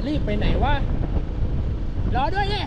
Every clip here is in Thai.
จะรีบไปไหนวะ รอด้วยเนี่ย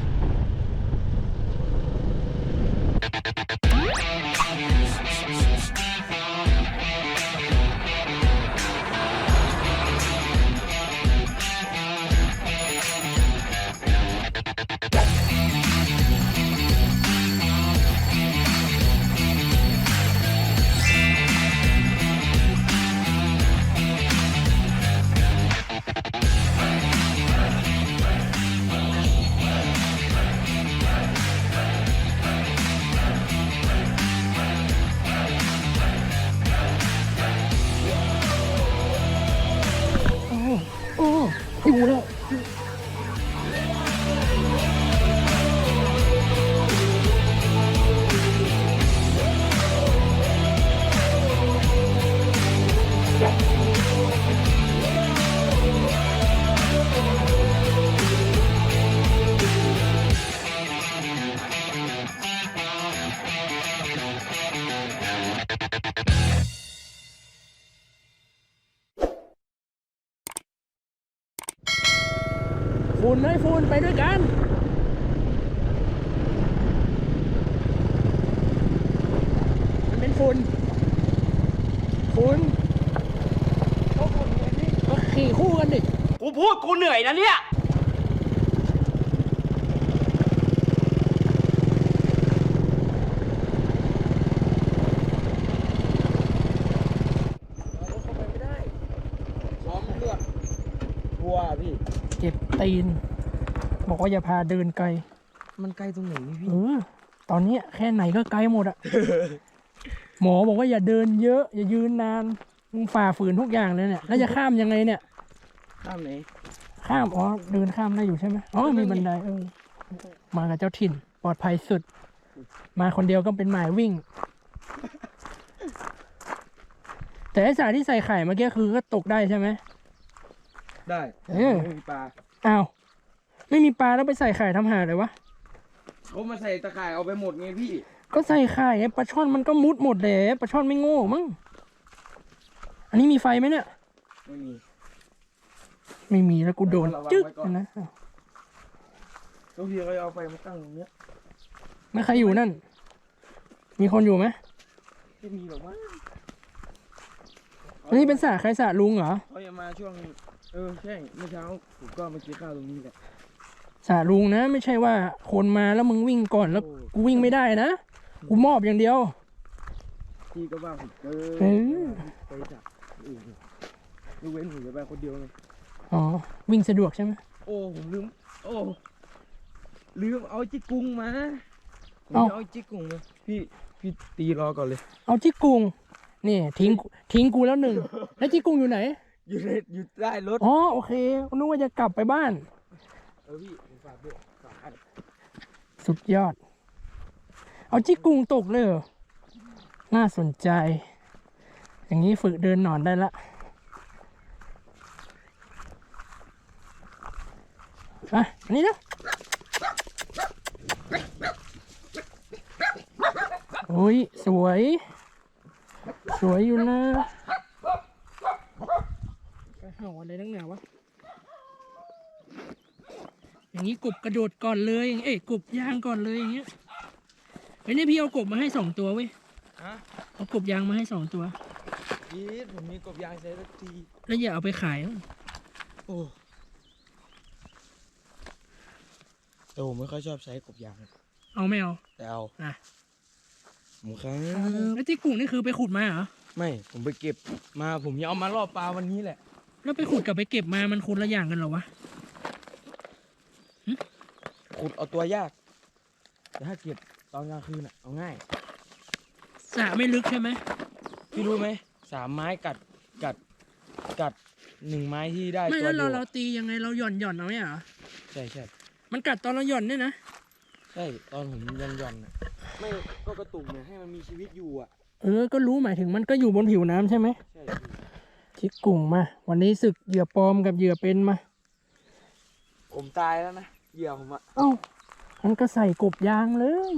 นเลยฝุ่นไปด้วยกันมันเป็นฝุ่นฝุ่นก็ฝุ่นไงพี่ก็ขี่คู่กันดิ กูพูดกูเหนื่อยนะเนี่ย เราเข้าไปไม่ได้ล้อมเลือดกลัวพี่ เจ็บ ตีน บอกว่าอย่าพาเดินไกล มันไกลตรงไหนนี่พี่ เออ ตอนเนี้ยแค่ไหนก็ไกลหมดอะ หมอบอกว่าอย่าเดินเยอะ อย่ายืนนาน มึงฝ่าฝืนทุกอย่างเลยเนี่ย แล้วจะข้ามยังไงเนี่ย ข้ามไหน ข้าม อ๋อ เดินข้ามได้อยู่ใช่ไหมอ๋อ มีบันไดเออ มากับเจ้าถิ่น ปลอดภัยสุด มาคนเดียวก็เป็นหมายวิ่ง แต่ไอ้สายที่ใส่ไข่เมื่อกี้คือก็ตกได้ใช่ไหมได้เออไม่มีปลา อ้าว ไม่มีปลาแล้วไปใส่ไข่ทำหาเลยวะ เขามาใส่ตะข่ายเอาไปหมดไงพี่ ก็ใส่ไข่ไงปลาช่อนมันก็มุดหมดแหละปลาช่อนไม่โง่มั้ง อันนี้มีไฟไหมเนี่ย ไม่มี ไม่มีแล้วกูโดนระวังจึ๊กไว้ก่อน นะอ้าวทุกทีเขาจะเอาไฟมาตั้งตรงเนี้ยแล้วใครอยู่นั่น มีคนอยู่ไหมไม่มีหรอกมั้ง อันนี้เป็นสระใครสระลุงเหรอเขาจะมาช่วง เออใช่เมื่อเช้าผมก็มากินข้าวตรงนี้แหละสระลุงนะ ไม่ใช่ว่าคนมาแล้วมึงวิ่งก่อนแล้วโอ้กูวิ่งไม่ได้นะกูมอบอย่างเดียวพี่ก็ว่าผมเอเออไปจับอื่นยกเว้นผมจะไปคนเดียวไงอ๋อวิ่งสะดวกใช่ไหมโอ้ผมลืมโอ้ลืมเอาจิกกุงมาผมเอ้าจะเอาจิกกุงมาพี่พี่ตีรอก่อนเลย เอาจิกกุง นี่ทิ้งทิ้งกูแล้วหนึ่งแล้วจิกกุงอยู่ไหน อยู่ในอยู่ใต้รถ อ๋อโอเคนึกว่าจะกลับไปบ้าน เออพี่ผมฝากด้วยฝากให้สุดยอด เอาจิกกุงตกเลยเหรอน่าสนใจ อย่างนี้ฝึกเดินหนอนได้ละอะอันนี้นะโอ้ย สวย สวยอยู่นะไปเห่าอะไรตั้งหนาวะ อย่างนี้กบกระโดดก่อนเลย เอ้ยกบย่างก่อนเลยอย่างเงี้ยเฮ้ยนี่พี่เอากบมาให้สองตัวเว้ยฮะเอากบยางมาให้สองตัวพีทผมมีกบยางใช้สักที แล้วอย่าเอาไปขายนะโอ้แต่ผมไม่ค่อยชอบใช้กบยาง เอาไม่เอา แต่เอาอะ ผมครับ แล้วที่กุ้งนี่คือไปขุดมาเหรอ ไม่ ผมไปเก็บมา ผมยังเอามาล่อปลาวันนี้แหละ แล้วไปขุดกับไปเก็บมามันคนละอย่างกันเหรอวะ ขุดเอาตัวยาก แต่ถ้าเก็บตอนกลางคืนอะ เอาง่าย สระไม่ลึกใช่ไหมพี่รู้ไหม สามไม้กัด กัด กัดหนึ่งไม้ที่ได้ไม่ตัวแล้วเดีเรายวเราอะตียังไงเราหย่อนหย่อนเอาเนี่ยเหรอ ใช่ใช่มันกัดตอนเราหย่อนเนี่ยนะ ใช่ ตอนผมยันยันๆอะ ไม่ก็กระตุกเนี่ยให้มันมีชีวิตอยู่อะ เออ ก็รู้หมายถึงมันก็อยู่บนผิวน้ำใช่ไหม ใช่ชิกกุ้งมา วันนี้ศึกเหยื่อปลอมกับเหยื่อเป็นมา ผมตายแล้วนะเหยื่อผมอะ เอ้ามันก็ใส่กบยางเลย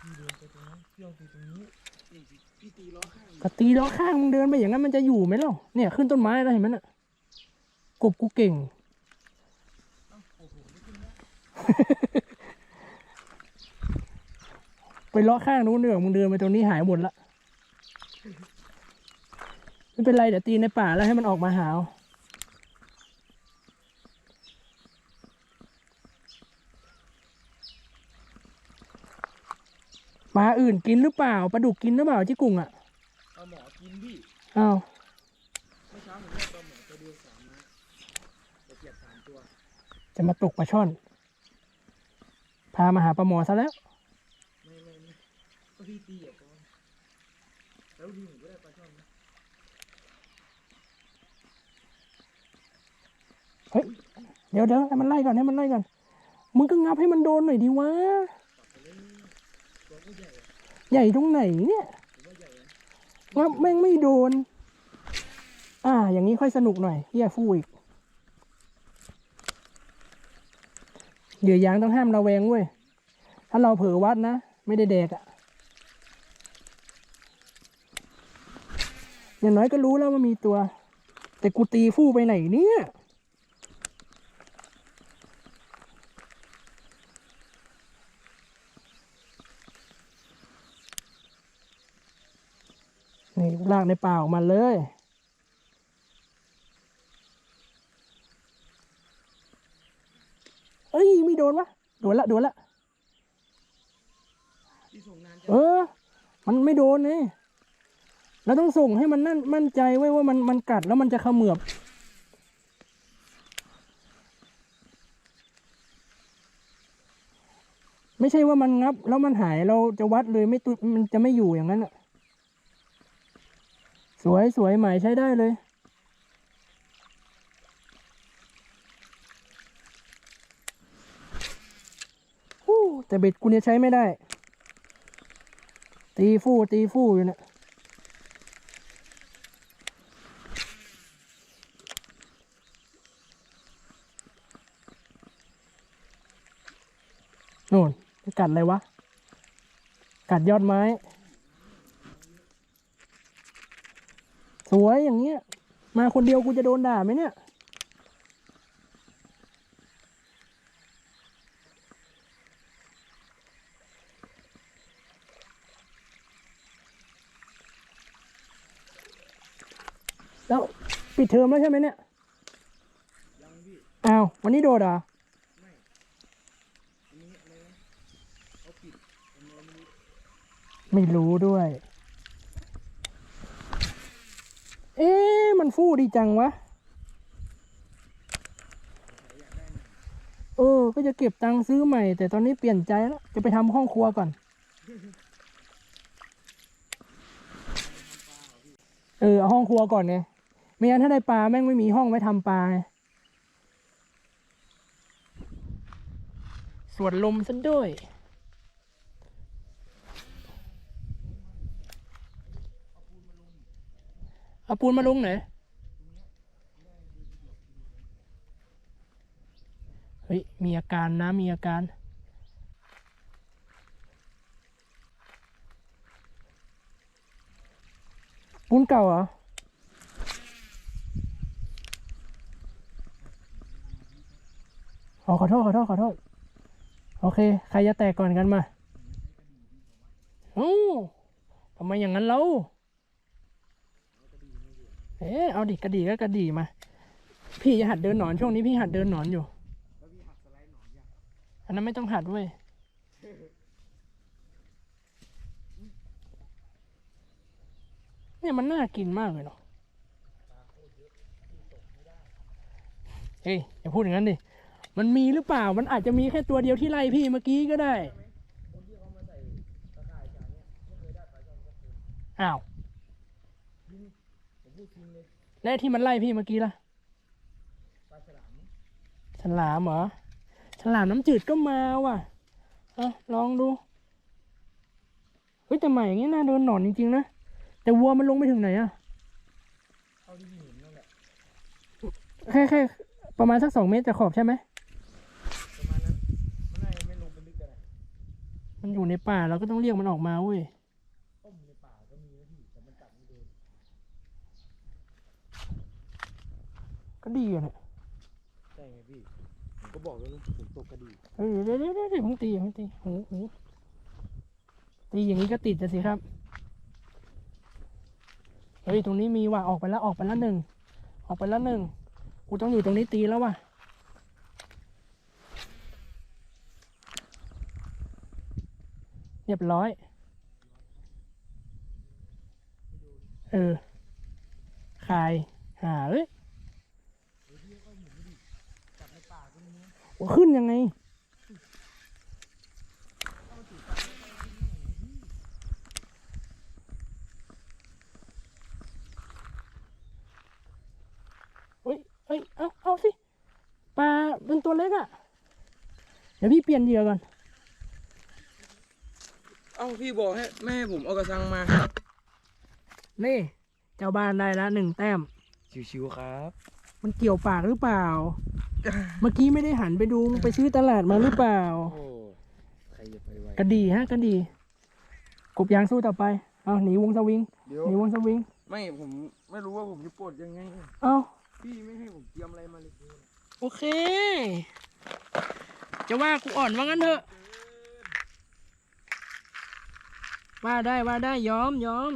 พี่เดินไปตรงนั้นพี่ลองตีตรงนี้นี่พี่พี่ตีล้อข้างก็ตีล้อข้างมึงเดินไปอย่างนั้นมันจะอยู่ไหมเล่าเนี่ยขึ้นต้นไม้แล้วเห็นไหมน่ะกบกูเก่ง ไปเลาะข้างนู้นเนือมึงเดินไปตรงนี้หายหมดละไม่เป็นไรเดี๋ยวตีในป่าแล้วให้มันออกมาหาวปลาอื่นกินหรือเปล่าปลาดุกกินหรือเปล่าที่กุ้งอะปลาหมอกินพี่อ้าวเมื่อเช้าผมได้ปลาหมอตัวเดียวสามนะเดี๋ยวเกียบสามตัว จะมาตกปลาช่อน พามาหาปลาหมอซะแล้วไม่ไม่ไม่พี่ตีอะก่อนแล้วดีผมก็ได้ปลาช่อนนะเดี๋ยวเดี๋ยวให้มันไล่ก่อนให้มันไล่ก่อนมึงก็งับให้มันโดนหน่อยดีวะใหญ่ตรงไหนเนี่ยงับแม่งไม่โดน อ่า อย่างนี้ค่อยสนุกหน่อยเฮียฟูอีก เหยื่อยางต้องห้ามระแวงเว้ย ถ้าเราเผลอวัดนะ ไม่ได้แดกอะอย่างน้อยก็รู้แล้วว่ามีตัว แต่กูตีฟู่ไปไหนเนี่ยนี่ลากในป่าออกมาเลย อ้ยไม่โดนวะโดนละโดนละเออ มันไม่โดนเลยเราต้องส่งให้มันนั่นมั่นใจไว้ว่ามันมันกัดแล้วมันจะเขมือบไม่ใช่ว่ามันงับ แล้วมันหายเราจะวัดเลยไม่ตุมันจะไม่อยู่อย่างนั้นอะ สวยสวยหมายใช้ได้เลย ฮู้ แต่เบ็ดกูเนี่ยใช้ไม่ได้ ตีฟู่ตีฟู่อยู่เนี่ยโน่นกัดอะไรวะ กัดยอดไม้ สวยอย่างเงี้ย มาคนเดียวกูจะโดนด่าไหมเนี่ย แล้วปิดเทอมแล้วใช่ไหมเนี่ยยังพี่อ้าววันนี้โดดเหรอะไม่อันนี้อะไรนะเขาปิดผมเลยไม่รู้ไม่รู้ด้วย เอ๊ะมันฟู่ดีจังวะ เออ ก็จะเก็บตังค์ซื้อใหม่ แต่ตอนนี้เปลี่ยนใจแล้ว จะไปทำห้องครัวก่อน เออเอาห้องครัวก่อนไง ไม่งั้นถ้าได้ปลาแม่งไม่มีห้องไว้ทำปลาไงสวนลมซะด้วย เอาปูนมาลงไหนอยเฮ้ย มีอาการนะ มีอาการปูนเก่าเหรอ อ๋อขอโทษขอโทษขอโทษ โอเค ใครจะแตกก่อนกันมาโอ้ทำไมอย่างนั้นเล่าเอ๊ะเอาดิกระดีก็กระดีมา พี่จะหัดเดินหนอนช่วงนี้พี่หัดเดินหนอนอยู่แล้วพี่หักสไลด์หนอนยังอันนั้นไม่ต้องหัดเว้ยเนี่ยมันน่ากินมากเลยเนาะเฮ้ยอย่าพูดอย่างนั้นดิ มันมีหรือเปล่า มันอาจจะมีแค่ตัวเดียวที่ไล่พี่เมื่อกี้ก็ได้คนที่เขามาใส่ตะข่ายจานเนี้ยไม่เคยได้ปลาช่อนสักคนอ้าวผมพูดจริงเลยและที่มันไล่พี่เมื่อกี้ล่ะ ฉลามเหรอ ฉลามน้ำจืดก็มาว่ะอาลองดู เฮ้ยแต่ใหม่อย่างงี้น่าเดินหนอนจริงๆนะ แต่วัวมันลงไปถึงไหนอะแหละแค่แค่ประมาณสักสองเมตรจากขอบใช่ไหม ประมาณนั้นมันน่าจะไม่ลงไปลึกกันอะ มันอยู่ในป่าเราก็ต้องเรียกมันออกมาเว้ยต้มในป่าก็มีนะพี่แต่มันกัดไม่โดนก็ดีอะเนี่ยพี่ผมก็บอกแล้วนะผมตกกระดีเออเดี๋ยวเดี๋ยวเดี๋ยวเดี๋ยวผมตีผมตีหูหูตีอย่างนี้ก็ติดจะสิครับเฮ้ยตรงนี้มีว่ะออกไปแล้วออกไปแล้วหนึ่งออกไปแล้วหนึ่งกูต้องอยู่ตรงนี้ตีแล้วว่ะ เรียบร้อย เออคายหาเอ้ยขึ้นยังไง เฮ้ยเฮ้ย เอา เอาสิ ปลาเป็นตัวเล็กอะ่ะ เดี๋ยวพี่เปลี่ยนเหยื่อก่อน เอ้าพี่บอกให้แม่ให้ผมเอากระสังมา นี่เจ้าบ้านได้ละหนึ่งแต้ม ชิวๆครับ มันเกี่ยวปากหรือเปล่า เมื่อกี้ไม่ได้หันไปดูมึงไปซื้อตลาดมาหรือเปล่า โอ้ใครจะไปไวกระดีฮะกระดี กบยางสู้ต่อไป เอาหนีวงสวิง เดี๋ยวหนีวงสวิง ไม่ผมไม่รู้ว่าผมจะปลดยังไง เอาพี่ไม่ให้ผมเตรียมอะไรมาเลย โอเค จะว่ากูอ่อนว่างั้นเถอะ ว่าได้ว่าได้ยอมยอม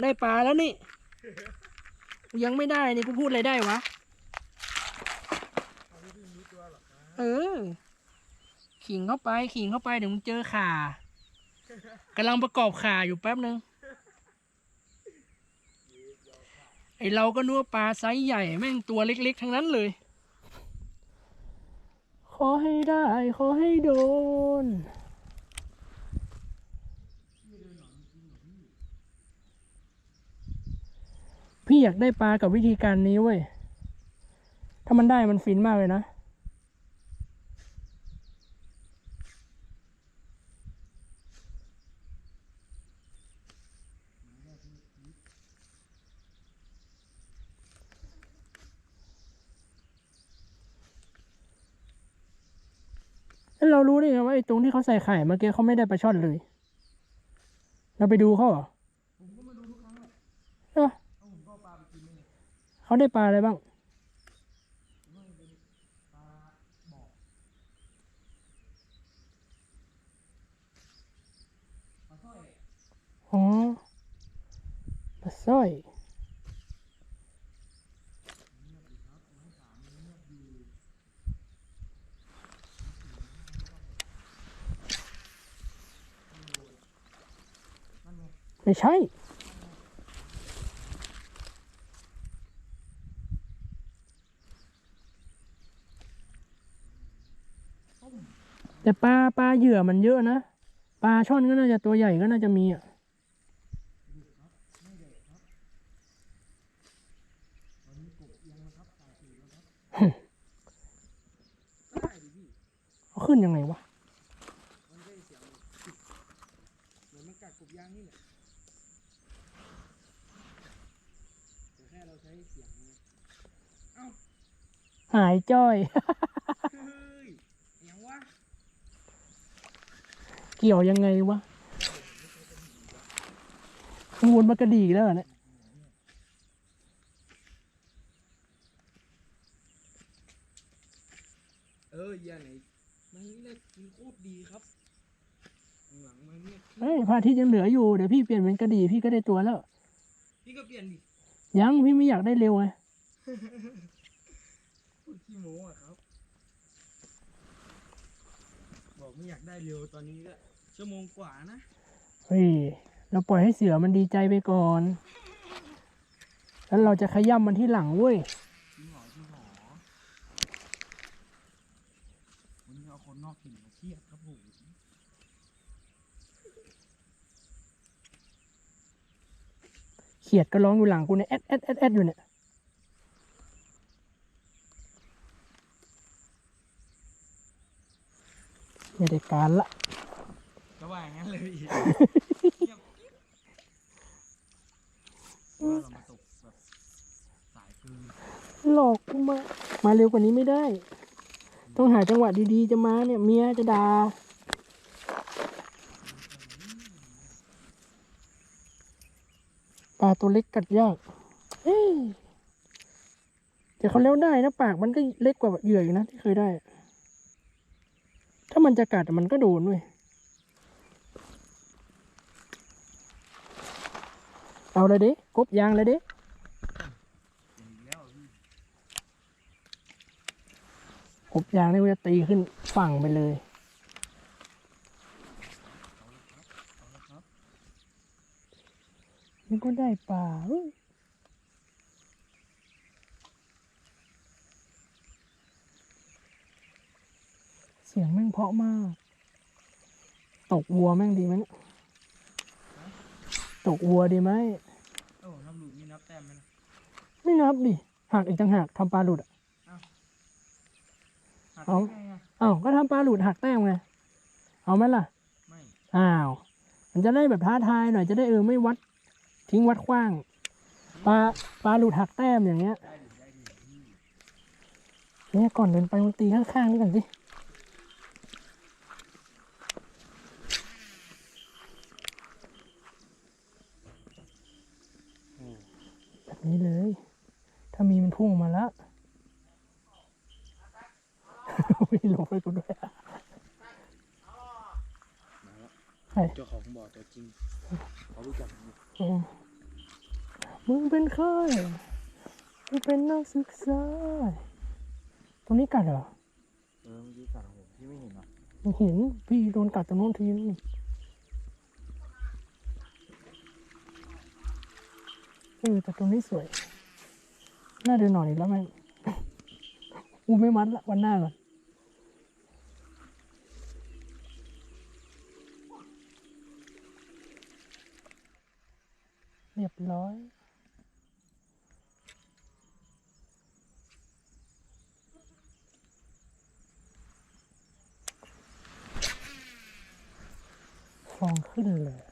ได้ปลาแล้วนี่ ยังไม่ได้นี่กูพูดอะไรได้วะ เออ ขิงเข้าไป ขิงเข้าไปเดี๋ยวมึงเจอขากำลังประกอบขาอยู่แป๊บนึงไอเราก็นึกว่าปลาไซส์ใหญ่แม่งตัวเล็ก ๆ ทั้งนั้นเลย ขอให้ได้ ขอให้โดน พี่อยากได้ปลากับวิธีการนี้เว้ย ถ้ามันได้มันฟินมากเลยนะ แล้วเรารู้ได้ไงว่าไอ้ตรงที่เขาใส่ไข่เมื่อกี้เขาไม่ได้ปลาช่อนเลย เราไปดูเขาเหรอผมก็มาดูทุกครั้งเลยใช่ปะ เขาได้ปลาอะไรบ้างอ๋อปลาสร้อยไม่ใช่ แต่ปลาปลาเหยื่อมันเยอะนะปลาช่อนก็น่าจะตัวใหญ่ก็น่าจะมีอะเอาขึ้นยังไงวะหายจ้อยยังวะ เกี่ยวยังไงวะวนมากระดีอีกแล้วเหรอเนี่ยเอออย่าไหนมันนี่แหละกินโคตรดีครับหลังมันเนี่ยเฮ้ยพระอาทิตย์ยังเหลืออยู่เดี๋ยวพี่เปลี่ยนเป็นกระดีพี่ก็ได้ตัวแล้ว พี่ก็เปลี่ยนดิยังพี่ไม่อยากได้เร็วไงพูดขี้โม้อะครับ บอกไม่อยากได้เร็วตอนนี้ก็ ชั่วโมงกว่านะเฮ้ยเราปล่อยให้เสือมันดีใจไปก่อน แล้วเราจะขย้ำมันที่หลังเว้ยจริงเหรอจริงเหรอวันนี้เอาคนนอกถิ่นมาเครียดครับผมเขียดก็ร้องอยู่หลังกูเนี่ยแอดแอดแอดแอดอยู่เนี่ยไม่ได้การละ ก็ว่าอย่างนั้น เลยพี่เงียบกิ๊บว่าเรามาตกแบบสายคืนหลอกกูมา มาเร็วกว่านี้ไม่ได้ ต้องหาจังหวะดีๆจะมาเนี่ย เมียจะด่าปลาตัวเล็กกัดยากเอ้ยแต่เขาเลี้ยวได้นะปากมันก็เล็กกว่าเหยื่ออยู่นะที่เคยได้ ถ้ามันจะกัดมันก็โดนเว้ย เอาเลยดิกบยางเลยดิกบยางนี่กูจะตีขึ้นฝั่งไปเลยนี่ก็ได้ปลาเว้ยเสียงแม่งเพาะมาก ตกวัวแม่งดีไหมเนี่ย ตกวัวดีไหมโอ้นับหลุดนี่นับแต้มไหมนะไม่นับดิหักอีกต่างหากทำปลาหลุดอะหักเอาได้ไงอะอ้าวก็ทำปลาหลุดหักแต้มไงเอาไหมล่ะไม่ อ้าว มันจะได้แบบท้าทายหน่อยจะได้เออไม่วัด ทิ้งวัดขว้างปลาปลาหลุดหักแต้มอย่างเงี้ยได้ดิได้ดิ เนี่ยก่อนเดินไปมันตีข้างๆนี่ก่อนสิ แบบนี้เลย ถ้ามีมันพุ่งมาแล้วไม่ลงไปกูด้วยใช่เจ้าของบ่อตัวจริงเขารู้จักผมอยู่อืมมึงเป็นใครกูเป็นนักศึกษา ตรงนี้กัดเหรอ เออเมื่อกี้กัดของผมพี่ไม่เห็นหรอไม่เห็นพี่โดนกัดตรงโน้นทีนึงเออแต่ตรงนี้สวย น่าเดินหน่อยแล้วแม่กูไม่มัดละวันหน้าก่อนเรียบร้อยฟองขึ้นเลย